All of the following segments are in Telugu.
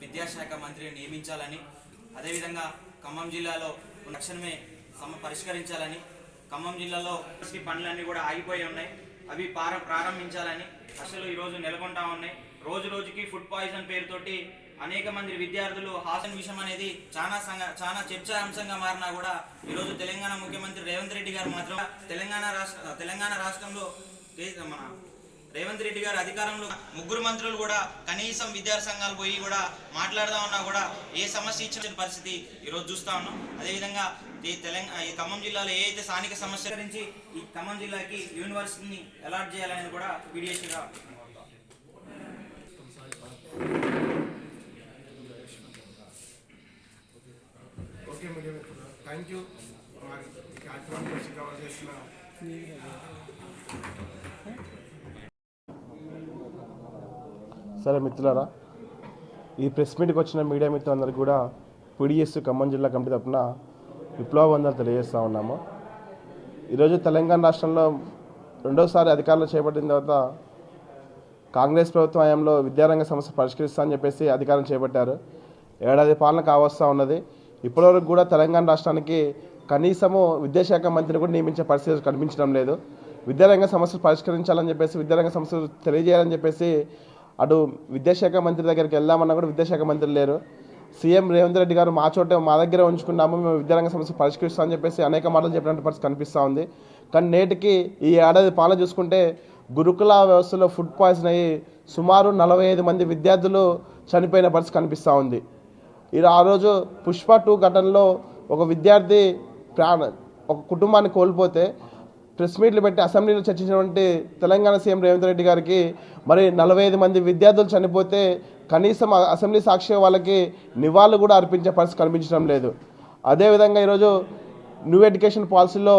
విద్యాశాఖ మంత్రిని నియమించాలని అదేవిధంగా ఖమ్మం జిల్లాలో లక్షణమే సమ పరిష్కరించాలని ఖమ్మం జిల్లాలో పనులన్నీ కూడా ఆగిపోయి ఉన్నాయి. అవి పార ప్రారంభించాలని అసలు ఈరోజు నెలకొంటా ఉన్నాయి. రోజు రోజుకి ఫుడ్ పాయిజన్ పేరుతోటి అనేక మంది విద్యార్థులు హాసన్ విషయం అనేది చాలా సంగ చాలా చర్చాంశంగా మారినా కూడా ఈరోజు తెలంగాణ ముఖ్యమంత్రి రేవంత్ రెడ్డి గారు మాత్రం తెలంగాణ రాష్ట్ర తెలంగాణ రాష్ట్రంలో మన రేవంత్ రెడ్డి గారు అధికారంలో ముగ్గురు మంత్రులు కూడా కనీసం విద్యార్థి సంఘాలు పోయి కూడా మాట్లాడదామన్నా కూడా ఏ సమస్య ఇచ్చిన పరిస్థితి ఈరోజు చూస్తా ఉన్నాం. అదేవిధంగా ఈ తెలంగాణ ఈ ఖమ్మం జిల్లాలో ఏ అయితే స్థానిక సమస్య గురించి ఈ ఖమ్మం జిల్లాకి యూనివర్సిటీని అలాట్ చేయాలనేది కూడా పీడిఎస్గా ఓకే మీడియా థ్యాంక్ యూ మరి ఈ కార్యక్రమాన్ని సరే మిత్రులారా ఈ ప్రెస్ మీట్కి వచ్చిన మీడియా మిత్రులందరికీ కూడా పీడిఎస్ ఖమ్మం జిల్లా కమిటీ తరఫున విప్లవ వందలు తెలియజేస్తూ ఉన్నాము. ఈరోజు తెలంగాణ రాష్ట్రంలో రెండోసారి అధికారంలో చేపట్టిన తర్వాత కాంగ్రెస్ ప్రభుత్వం హయాంలో విద్యారంగ సమస్య పరిష్కరిస్తా అని చెప్పేసి అధికారం చేపట్టారు. ఏడాది పాలన కావస్తూ ఉన్నది. ఇప్పటివరకు కూడా తెలంగాణ రాష్ట్రానికి కనీసము విద్యాశాఖ మంత్రిని కూడా నియమించే పరిస్థితి కనిపించడం లేదు. విద్యారంగ సమస్యలు పరిష్కరించాలని చెప్పేసి విద్యారంగ సమస్యలు తెలియజేయాలని చెప్పేసి అటు విద్యాశాఖ మంత్రి దగ్గరికి వెళ్దామన్నా కూడా విద్యాశాఖ మంత్రి లేరు. సీఎం రేవంత్ రెడ్డి గారు మా చోట మా దగ్గర ఉంచుకున్నాము మేము విద్యారంగ సమస్య పరిష్కరిస్తామని చెప్పేసి అనేక మాటలు చెప్పినట్టు పరిస్థితి కనిపిస్తూ ఉంది. కానీ నేటికి ఈ ఏడాది పాలన చూసుకుంటే గురుకుల వ్యవస్థలో ఫుడ్ పాయిజన్ అయ్యి సుమారు నలభై ఐదు మంది విద్యార్థులు చనిపోయిన పరిస్థితి కనిపిస్తూ ఉంది. ఇది ఆ రోజు పుష్ప టూ ఘటనలో ఒక విద్యార్థి ప్రాణ ఒక కుటుంబాన్ని కోల్పోతే ప్రెస్ మీట్లు పెట్టి అసెంబ్లీలో చర్చించినటువంటి తెలంగాణ సీఎం రేవంత్ రెడ్డి గారికి మరి నలభై ఐదు మంది విద్యార్థులు చనిపోతే కనీసం అసెంబ్లీ సాక్షి వాళ్ళకి నివాళులు కూడా అర్పించే పరిస్థితి కనిపించడం లేదు. అదేవిధంగా ఈరోజు న్యూ ఎడ్యుకేషన్ పాలసీలో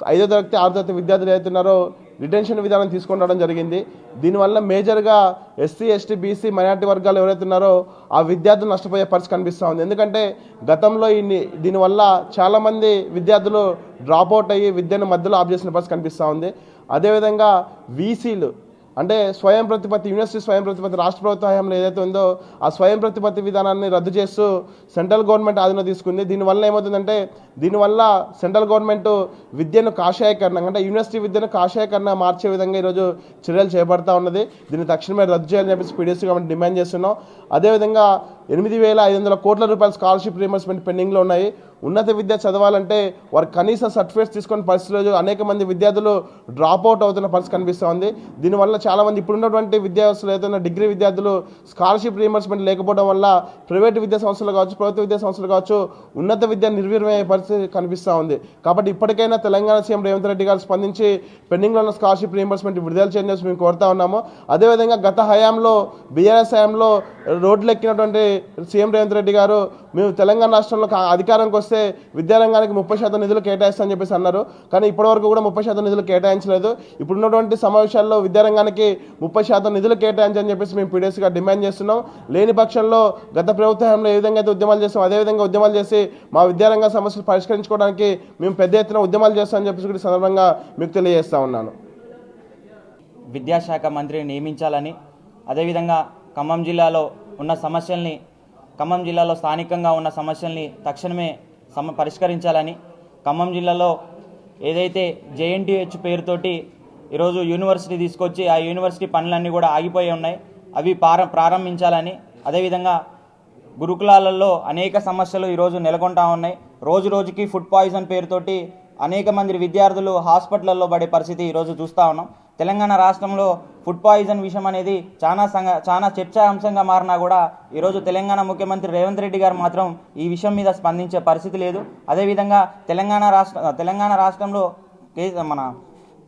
ఐదో తరగతి ఆరో తరగతి విద్యార్థులు ఏదైతున్నారో రిటెన్షన్ విధానం తీసుకొని రావడం జరిగింది. దీనివల్ల మేజర్గా ఎస్సీ ఎస్టీ బీసీ మైనార్టీ వర్గాలు ఎవరైతే ఉన్నారో ఆ విద్యార్థులు నష్టపోయే పరిస్థితి కనిపిస్తూ ఉంది. ఎందుకంటే గతంలో ఈ దీనివల్ల చాలామంది విద్యార్థులు డ్రాప్ అవుట్ అయ్యి విద్యను మధ్యలో ఆఫ్ చేసిన పరిస్థితి కనిపిస్తూ ఉంది. అదేవిధంగా వీసీలు అంటే స్వయం ప్రతిపత్తి యూనివర్సిటీ స్వయం ప్రతిపత్తి రాష్ట్ర ప్రభుత్వ హయాంలో ఏదైతే ఉందో ఆ స్వయం ప్రతిపత్తి విధానాన్ని రద్దు చేస్తూ సెంట్రల్ గవర్నమెంట్ ఆధీనం తీసుకుంది. దీనివల్ల ఏమవుతుందంటే దీనివల్ల సెంట్రల్ గవర్నమెంట్ విద్యను కాషాయకరణ అంటే యూనివర్సిటీ విద్యను కాషాయకరణ మార్చే విధంగా ఈరోజు చర్యలు చేపడతా ఉన్నది. దీన్ని తక్షణమే రద్దు చేయాలని చెప్పేసి పీడిఎస్ గవర్నమెంట్ డిమాండ్ చేస్తున్నాం. అదేవిధంగా ఎనిమిది వేల ఐదు వందల కోట్ల రూపాయల స్కాలర్షిప్ రీఎంబర్స్మెంట్ పెండింగ్లో ఉన్నాయి. ఉన్నత విద్య చదవాలంటే వారు కనీస సర్టిఫికేట్స్ తీసుకొని పరిస్థితులు అనేక మంది విద్యార్థులు డ్రాప్ అవుట్ అవుతున్న పరిస్థితి కనిపిస్తుంది. దీనివల్ల చాలామంది ఇప్పుడున్నటువంటి విద్యావస్థలు ఏదైనా డిగ్రీ విద్యార్థులు స్కాలర్షిప్ రీఎంబర్స్మెంట్ లేకపోవడం వల్ల ప్రైవేట్ విద్యా సంస్థలు కావచ్చు ప్రభుత్వ విద్యా సంస్థలు కావచ్చు ఉన్నత విద్య నిర్వీర్యమయ్యే పరిస్థితి కనిపిస్తూ ఉంది కాబట్టి ఇప్పటికైనా తెలంగాణ సీఎం రేవంత్ రెడ్డి గారు స్పందించి పెండింగ్లో ఉన్న స్కాలర్షిప్ రీఎంబర్స్మెంట్ విడుదల చేయండి మేము కోరుతా ఉన్నాము. అదేవిధంగా గత హయాంలో బీఆర్ఎస్ హయాంలో రోడ్లు ఎక్కినటువంటి సీఎం రేవంత్ రెడ్డి గారు మేము తెలంగాణ రాష్ట్రంలో అధికారంకి వస్తే విద్యారంగానికి ముప్పై శాతం నిధులు కేటాయిస్తామని చెప్పేసి అన్నారు. కానీ ఇప్పటివరకు కూడా ముప్పై శాతం నిధులు కేటాయించలేదు. ఇప్పుడున్నటువంటి సమావేశాల్లో విద్యారంగానికి ముప్పై శాతం నిధులు కేటాయించని చెప్పేసి మేము పీడిఎస్గా డిమాండ్ చేస్తున్నాం. లేని పక్షంలో గత ప్రభుత్వంలో ఏ విధంగా అయితే ఉద్యమాలు చేస్తాం అదేవిధంగా ఉద్యమాలు చేసి మా విద్యారంగ సమస్యలు పరిష్కరించుకోవడానికి మేము పెద్ద ఎత్తున ఉద్యమాలు చేస్తామని చెప్పేసి కూడా సందర్భంగా మీకు తెలియజేస్తా ఉన్నాను. విద్యాశాఖ మంత్రిని నియమించాలని అదేవిధంగా ఖమ్మం జిల్లాలో ఉన్న సమస్యల్ని ఖమ్మం జిల్లాలో స్థానికంగా ఉన్న సమస్యల్ని తక్షణమే సమ పరిష్కరించాలని ఖమ్మం జిల్లాలో ఏదైతే జేఎన్టీహెచ్ పేరుతోటి ఈరోజు యూనివర్సిటీ తీసుకొచ్చి ఆ యూనివర్సిటీ పనులన్నీ కూడా ఆగిపోయి ఉన్నాయి. అవి పార ప్రారంభించాలని అదేవిధంగా గురుకులాలలో అనేక సమస్యలు ఈరోజు నెలకొంటా ఉన్నాయి. రోజు రోజుకి ఫుడ్ పాయిజన్ పేరుతోటి అనేక మంది విద్యార్థులు హాస్పిటల్లో పడే పరిస్థితి ఈరోజు చూస్తూ ఉన్నాం. తెలంగాణ రాష్ట్రంలో ఫుడ్ పాయిజన్ విషయం అనేది చాలా సంగ చాలా చర్చాంశంగా మారినా కూడా ఈరోజు తెలంగాణ ముఖ్యమంత్రి రేవంత్ రెడ్డి గారు మాత్రం ఈ విషయం మీద స్పందించే పరిస్థితి లేదు. అదేవిధంగా తెలంగాణ రాష్ట్ర తెలంగాణ రాష్ట్రంలో మన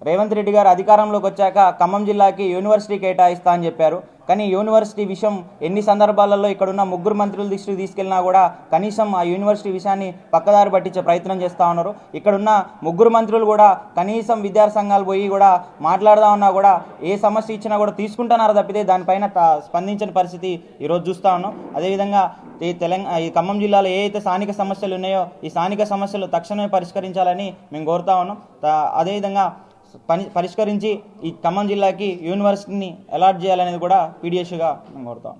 రేవంత్ రెడ్డి గారు అధికారంలోకి వచ్చాక ఖమ్మం జిల్లాకి యూనివర్సిటీ కేటాయిస్తా అని చెప్పారు. కానీ యూనివర్సిటీ విషయం ఎన్ని సందర్భాలలో ఇక్కడున్న ముగ్గురు మంత్రుల దృష్టికి తీసుకెళ్ళినా కూడా కనీసం ఆ యూనివర్సిటీ విషయాన్ని పక్కదారి పట్టించే ప్రయత్నం చేస్తూ ఉన్నారు. ఇక్కడున్న ముగ్గురు మంత్రులు కూడా కనీసం విద్యార్థి సంఘాలు పోయి కూడా మాట్లాడదామన్నా కూడా ఏ సమస్య ఇచ్చినా కూడా తీసుకుంటున్నారు తప్పితే దానిపైన స్పందించని పరిస్థితి ఈరోజు చూస్తూ ఉన్నాం. అదేవిధంగా ఈ తెలంగాణ ఈ ఖమ్మం జిల్లాలో ఏ అయితే స్థానిక సమస్యలు ఉన్నాయో ఈ స్థానిక సమస్యలు తక్షణమే పరిష్కరించాలని మేము కోరుతా ఉన్నాం. అదేవిధంగా పని పరిష్కరించి ఈ ఖమ్మం జిల్లాకి యూనివర్సిటీని అలాట్ చేయాలనేది కూడా పీడిఎస్గా మేము కోరుతాం